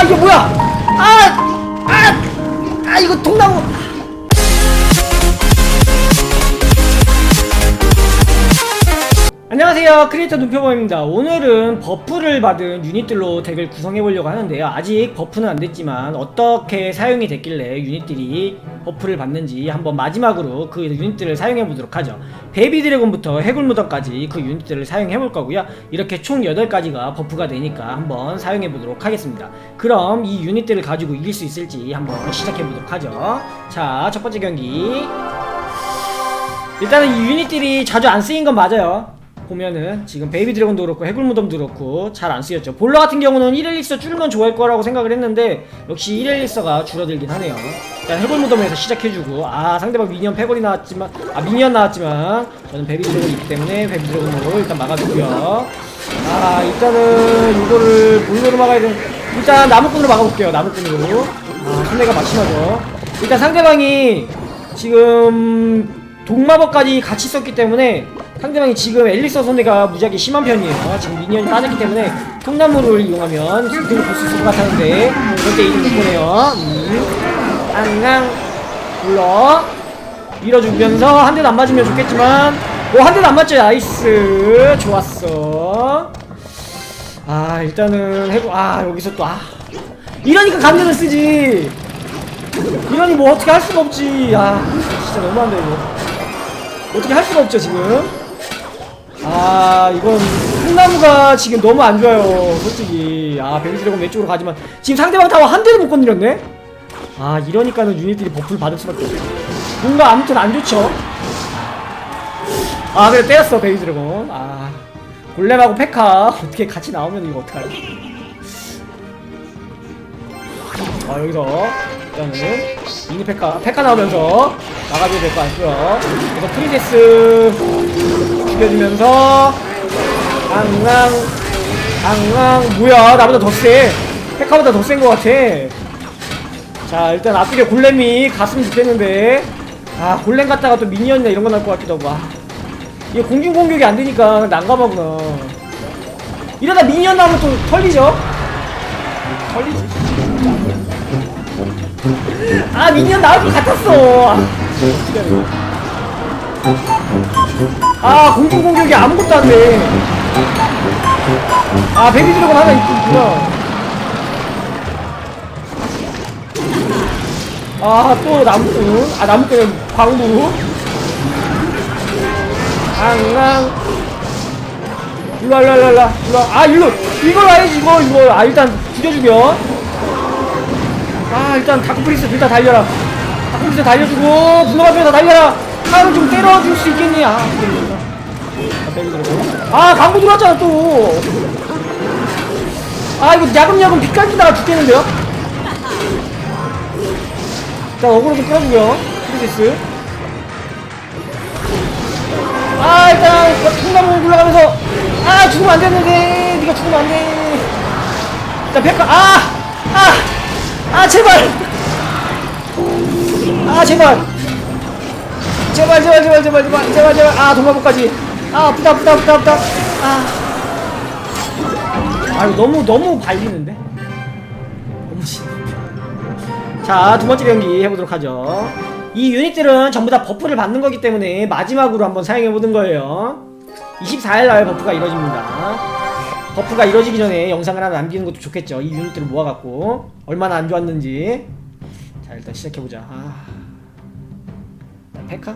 아 이게 뭐야 아! 아! 아 이거 통나무 안녕하세요. 크리에이터 눈표범입니다. 오늘은 버프를 받은 유닛들로 덱을 구성해 보려고 하는데요. 아직 버프는 안됐지만 어떻게 사용이 됐길래 유닛들이 버프를 받는지 한번 마지막으로 그 유닛들을 사용해 보도록 하죠. 베이비 드래곤부터 해골무덤까지 그 유닛들을 사용해 볼 거고요. 이렇게 총 8가지가 버프가 되니까 한번 사용해 보도록 하겠습니다. 그럼 이 유닛들을 가지고 이길 수 있을지 한번 시작해 보도록 하죠. 자 첫 번째 경기. 일단은 이 유닛들이 자주 안 쓰인 건 맞아요. 보면은 지금 베이비 드래곤도 그렇고 해골 무덤도 그렇고 잘 안 쓰였죠. 볼러 같은 경우는 1엘리서 줄면 좋아할 거라고 생각을 했는데 역시 1엘리서가 줄어들긴 하네요. 일단 해골 무덤에서 시작해주고 아 상대방 미니언 패골이 나왔지만 아 미니언 나왔지만 저는 베이비 드래곤이 있기 때문에 베이비 드래곤으로 일단 막아주고요. 아 일단은 이거를 볼러로 막아야 되는 일단 나무꾼으로 막아볼게요. 나무꾼으로 아 손해가 막심하죠. 일단 상대방이 지금 동마법까지 같이 썼기 때문에 상대방이 지금 엘리서 손해가 무지하게 심한 편이에요. 지금 미니언이 빠졌기 때문에 통나무를 이용하면 이득을 볼수 있을 것 같았는데 절대 이득 못 보네요. 음. 앙앙. 불러. 밀어주면서 한 대도 안 맞으면 좋겠지만 오한 대도 안 맞죠? 나이스. 좋았어. 아 일단은 해보 아 여기서 또 아. 이러니까 감전을 쓰지. 이러니 뭐 어떻게 할 수가 없지. 아 진짜 너무한다 이거. 어떻게 할 수가 없죠 지금 아 이건 콩나무가 지금 너무 안 좋아요 솔직히. 아 베리드래곤 왼쪽으로 가지만 지금 상대방 타워 한 대도 못 건드렸네? 아 이러니까는 유닛들이 버프를 받을 수밖에 없어 뭔가 아무튼 안 좋죠? 아 그래 때렸어 베리드래곤. 아 골렘하고 페카 어떻게 같이 나오면 이거 어떡하지? 아 여기서 일단은 미니 페카 페카 나오면서 나가줘야 될 것 같고요. 그래서 프리데스 죽여주면서 앙앙 앙앙 뭐야? 나보다 더세. 페카보다 더 센 것 같아. 자 일단 앞뒤에 골렘이 갔으면 좋겠는데. 아 골렘 갔다가 또 미니언이나 이런 거 날 것 같기도 하고. 아. 이게 공중 공격이 안 되니까 난감하구나. 이러다 미니언 나오면 또 털리죠? 털리지. 아 미니언 나올 것 같았어. 아. 아 공중 공격이 아무것도 안 돼. 아 베비 드래곤 하나 있구나. 아또 나무꾼 아 나무꾼은 광부. 앙앙. 일로와 일로와 일로와 일로와. 아 일로. 이걸 와야지 이거 이거. 아 일단 죽여주겨 아 일단 다크프리스 둘다 달려라. 다크프리스 달려주고 분노가면서 달려라 하루 좀 때려줄 수 있겠니 아. 아. 아 광고 들어왔잖아 또 아 이거 야금야금 빗갈기다가 죽겠는데요? 자 어그로 좀 끌어주고요. 프리디스. 아 일단 통나무 굴러가면서. 아 죽으면 안 됐는데. 네가 죽으면 안돼. 일단 백화 아아 아 제발. 아 제발 제발 제발 제발 제발 제발 제발 제발. 아 동마부까지. 아 아프다 아프다 아프다 아프다. 아. 아유 너무 너무 발리는데? 너무 자두 번째 경기 해보도록 하죠. 이 유닛들은 전부 다 버프를 받는 거기 때문에 마지막으로 한번 사용해보는 거예요. 24일 날 버프가 이루어집니다. 버프가 이루어지기 전에 영상을 하나 남기는 것도 좋겠죠. 이 유닛들을 모아갖고 얼마나 안 좋았는지. 자 일단 시작해보자. 아... 페카?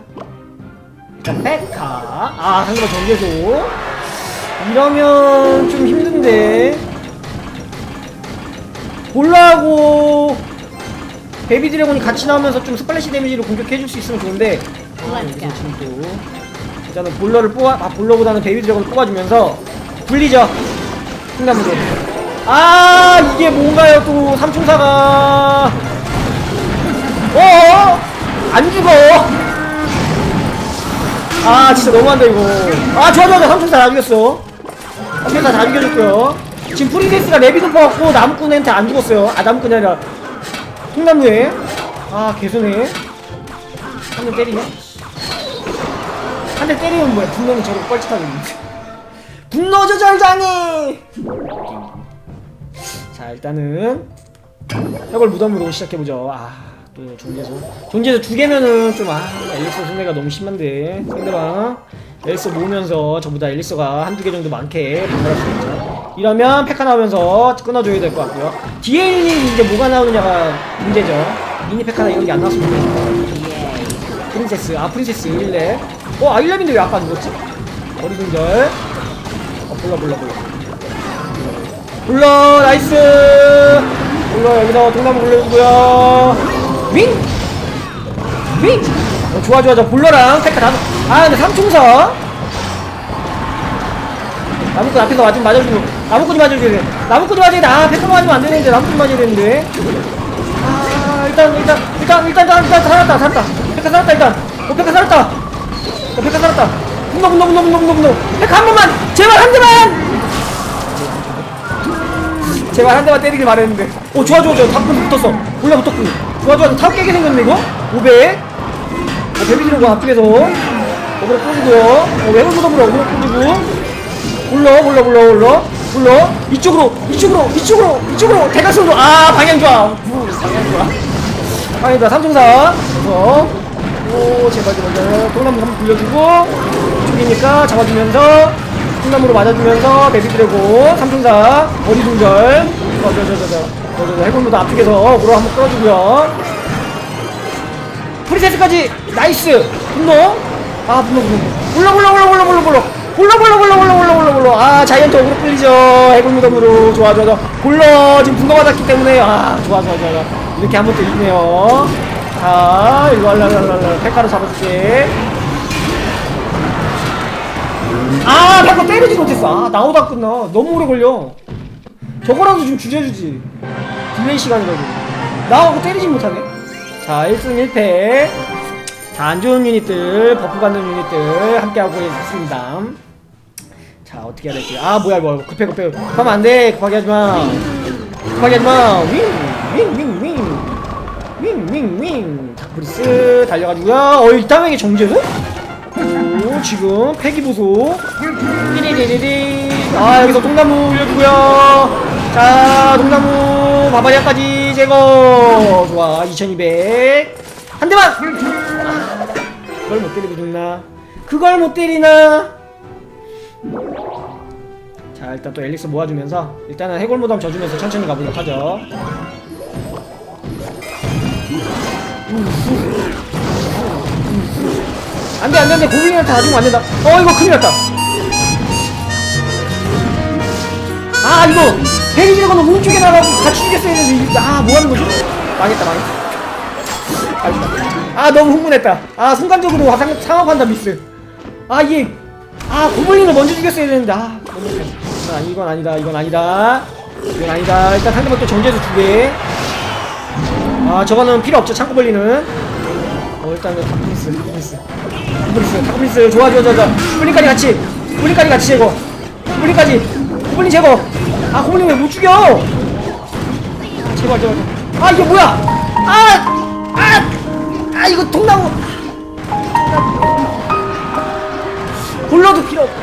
일단 페카 아 상대방 전개소 이러면 좀 힘든데. 볼라하고 베이비 드래곤이 같이 나오면서 좀 스플래시 데미지로 공격해줄 수 있으면 좋은데. 아, 여기서 지금 또 일단은 볼러를 뽑아 아 볼러보다는 베이비 드래곤을 뽑아주면서 불리죠. 킹나무로 아 이게 뭔가요 또 삼총사가? 어어? 안 죽어 아 진짜 너무한다 이거. 아 좋아 좋아 삼총사 다 죽였어. 삼총사 다 죽여줬고요. 지금 프리데스가 레비 높아갖고 나무꾼한테 안 죽었어요. 아 나무꾼이 아니라. 통나무에. 아 개소네. 한 대 때리네? 한 대 때리면 뭐야? 분노는 저렇게 뻘짓하고 있는데. 분노 조절 장애 자 일단은. 해골 무덤으로 시작해보죠. 아 또 존재수 존재수 두 개면은 좀아 엘리서 손해가 너무 심한데. 상대방 엘리서 모으면서 전부 다 엘리서가 한두 개 정도 많게 분할할 수 있죠. 이러면 페카 나오면서 끊어줘야 될 것 같고요. 있는 이제 뭐가 나오느냐가 문제죠. 미니 페카나 이런 게 안 나왔으면 좋겠어 프린세스. 아 프린세스 1렙. 어 아일렙인데 왜 아까 죽었지? 어리둥절. 어 불러 불러 불러. 불러 나이스! 불러 여기서 동나무 굴려주고요 윙! 윙! 어, 좋아 좋아 좋아. 불러랑 페카 다아 근데 삼총사 나무꾼 앞에서 맞으면 맞아주고 나무꾼이 돼 나무꾼이 맞아야 돼아 페카 맞으면 안 되는데 나무꾼이 맞아야 되는데. 아 일단 일단 일단 일단 일단, 일단 살았다 살았다. 페카 살았다 일단. 어 페카 살았다. 어 페카 살았다. 분노 분노 분노 분노 분노 분노. 페카 한 번만! 제발 한 대만! 제발 한 대만 때리길 바랬는데. 오 좋아 좋아 좋아. 탑분 붙었어. 올라 붙었군 좋아 좋아. 탑 깨게 생겼네 이거? 500 어, 데뷔지르고 앞쪽에서. 어그로 꽂고요. 어, 외부 무덤으로 어그로 꽂고. 불러 불러 불러 불러. 불러. 이쪽으로 이쪽으로 이쪽으로 이쪽으로. 대각선으로. 아 방향 좋아. 우, 방향 좋아. 방향 좋아 삼총사. 그래서. 오 제발 제발 제발. 동나무 한번 굴려주고. 이쪽이니까 잡아주면서. 통나무로 맞아주면서 베비드래고 삼총사. 어리둥절. 저저저저저 해골로도 앞쪽에서 물어 한번 끌어주고요. 프리세스까지 나이스! 분노. 아 분노 분노. 물러 물러 물러 물러 물러 물러. 굴러 굴러 굴러 굴러 굴러 굴러 굴러 아 자이언트 오그로 끌리죠. 해골 무덤으로. 좋아 좋아 좋아. 굴러! 지금 분노 받았기 때문에. 아 좋아 좋아 좋아 이렇게 한 번 더 이기네요. 자 이거 알랄랄랄랄 백가로 잡아줄게. 아 방금 때리지 못했어. 아 나오다 끝나 너무 오래 걸려. 저거라도 좀 줄여주지. 딜레이 시간이라도 나하고 때리지 못하네. 자 1승 1패. 자 안좋은 유닛들 버프 받는 유닛들 함께하고 있습니다. 자 어떻게 해야 될지. 아 뭐야 이거. 급해 급해. 급하면 안돼. 급하게 하지마. 급하게 하지마. 윙윙윙윙. 윙윙윙. 닥브리스 달려가지고요. 어 이따명이 정제수? 오 지금 폐기 보소. 띠리리리리. 아 여기서 동나무 올려주고요 자 동나무 바바리아까지 제거. 좋아 2200 한 대만! 아, 그걸 못 때리고 죽나? 그걸 못 때리나? 자 일단 또 앨리스 모아주면서 일단은 해골 무덤 져주면서 천천히 가보도록 하죠. 안돼 안돼 안돼. 고블린한테 놔주면 안된다. 어 이거 큰일 났다. 아 이거 베리지르가 너무 오른쪽에 나가고 같이 죽였어야 되는데 아 뭐하는 거지? 망했다 망했다. 아, 아 너무 흥분했다. 아 순간적으로 상, 상업 판단 미스. 아 이게 아 고블린을 먼저 죽였어야 되는데 아 너무. 이건, 아니, 이건 아니다 이건 아니다. 이건 아니다. 일단 상대방 또 정제수 두개아 저거는 필요 없죠 창고 벌리는. 어 일단은 탑플리스 탑플리스. 탑플리스 탑플리스. 좋아 좋아 좋아 좋아. 고블린까지 같이. 고블린까지 같이 제거. 고블린까지. 고블린 제거 아 고블린 왜못 죽여? 아, 제발 제발. 아 이게 뭐야? 아아 아, 이거 통나무. 볼러도 필요 없고.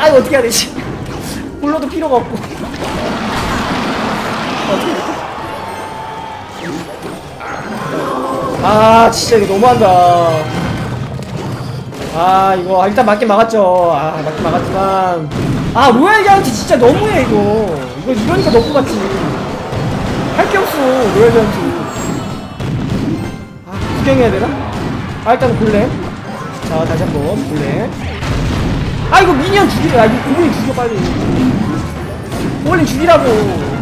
아 이거 어떻게 해야 되지? 볼러도 필요가 없고? 아 진짜 이거 너무한다. 아 이거 일단 맞긴 막았죠. 아 맞긴 막았지만 아 로얄 자이언트 진짜 너무해 이거. 이거 이러니까 너무 같지. 할 게 없어 로얄 자이언트 아 구경해야 되나? 아 일단 골렘 자 다시 한번 골렘 아 이거 미니언 죽이래. 아 이거 고블린 죽여 빨리. 고블린 죽이라고.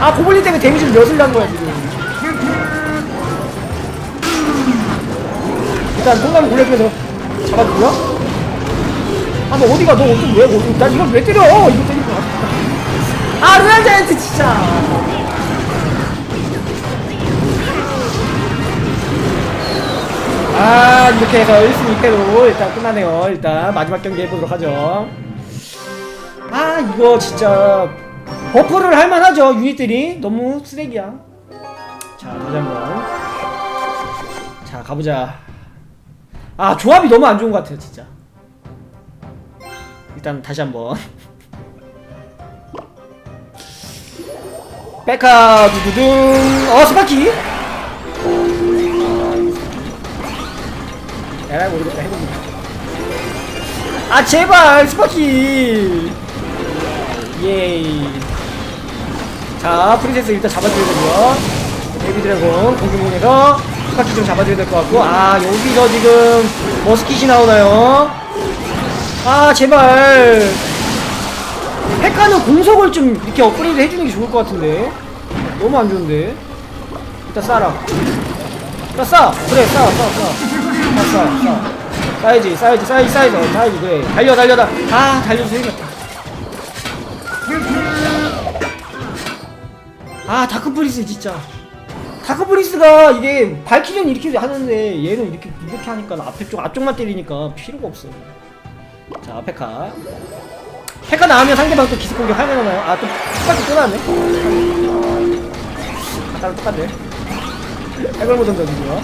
아 고블린 때문에 데미지를 몇을 난 거야 지금. 일단 동남을 굴려주면서 잡아주고요 아 너 어디가 너 어디 왜 어디 난 이걸 왜 때려? 이거 때리고 아. 루알 자이언트 진짜. 아 이렇게 해서 1승 2패로 일단 끝나네요. 일단 마지막 경기 해보도록 하죠. 아 이거 진짜 버프를 할만하죠 유닛들이. 너무 쓰레기야. 자 다시 한번. 자 가보자. 아 조합이 너무 안 좋은 것 같아요 진짜 일단 다시 한번. 백카 두두둥. 어 스파키! 에라이 모르겠다 해봅니다 아 제발 스파키! 예이. 자 프린세스 일단 잡아줘야 되고요. 베이비 드래곤 공중공에서 스파키 좀 잡아줘야 될 것 같고. 아 여기서 지금 머스킷이 나오나요 아 제발. 페카는 공속을 좀 이렇게 업그레이드 해주는 게 좋을 것 같은데. 너무 안 좋은데. 일단 쏴라. 일단 쏴. 그래 쏴쏴 쏴. 쏴야지 쏴야지 쏴야지 쏴야지. 쏴야지 그래. 달려 달려 아 달려서 해야겠다. 아 다크프리스 진짜. 다크프리스가 이게 발키리는 이렇게 하는데 얘는 이렇게 이렇게 하니까 앞에 쪽 앞쪽만 때리니까 필요가 없어 자 페카 페카 나오면 상대방 또 기습 공격 하면 나요 아 또 똑같이 또 나왔네 아까랑 똑같네 해골 모던 던지고요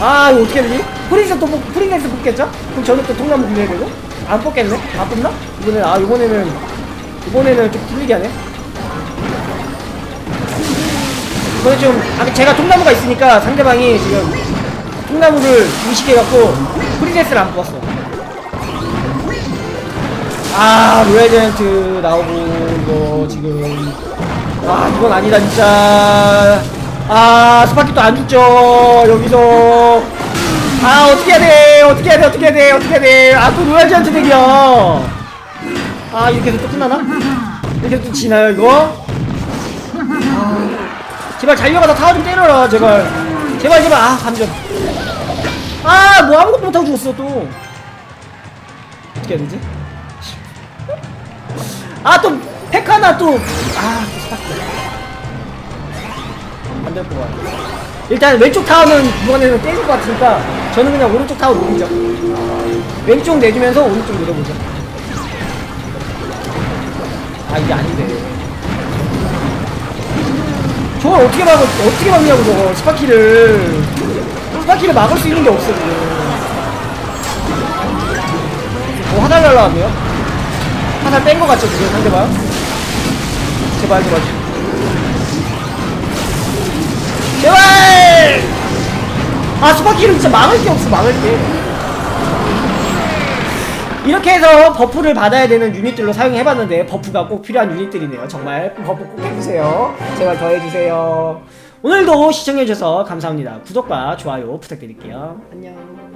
아 이거 어떻게 되지? 프린스 또 뽑, 프린스 뽑겠죠? 그럼 저는 또 통나무 굴려야 되고 안 뽑겠네? 안 뽑나? 이번에 아 이번에는 이번에는 좀 틀리게 하네 이번에 좀 아, 제가 통나무가 있으니까 상대방이 지금 통나무를 의식해갖고 프린세스를 안 뽑았어 아 자이언트 나오고 이거 지금. 아 이건 아니다 진짜. 아 스파키 또안 죽죠 여기서. 아 어떻게 해야 돼? 어떻게 해야 돼? 어떻게 해야 돼? 어떻게 해야 돼아또 로얄 자이언트 덱이야 아 이렇게 해서 또 끝나나? 이렇게 해서 또 지나요 이거? 아, 제발 달려가서 타워 좀 때려라 제발. 제발 제발. 아 감정 아뭐 아무것도 못하고 죽었어 또. 어떻게 해야 되지? 아또 페카나 또 아 또 스파크. 안될 것 같아 일단 왼쪽 타워는 이번에는 깨질 것 같으니까 저는 그냥 오른쪽 타워 노리죠. 왼쪽 내주면서 오른쪽 노려보죠. 아 이게 아닌데. 저걸 어떻게 막을 어떻게 막냐고 저거 스파키를. 스파키를 막을 수 있는 게 없어 지금. 어 화살 날라왔네요 화살 뺀 거 같죠 지금? 상대방? 제발 제발. 제발! 아 스파키를 진짜 막을 게 없어 막을 게. 이렇게 해서 버프를 받아야 되는 유닛들로 사용해봤는데 버프가 꼭 필요한 유닛들이네요. 정말 버프 꼭 해주세요. 제발 더 해주세요. 오늘도 시청해주셔서 감사합니다. 구독과 좋아요 부탁드릴게요. 안녕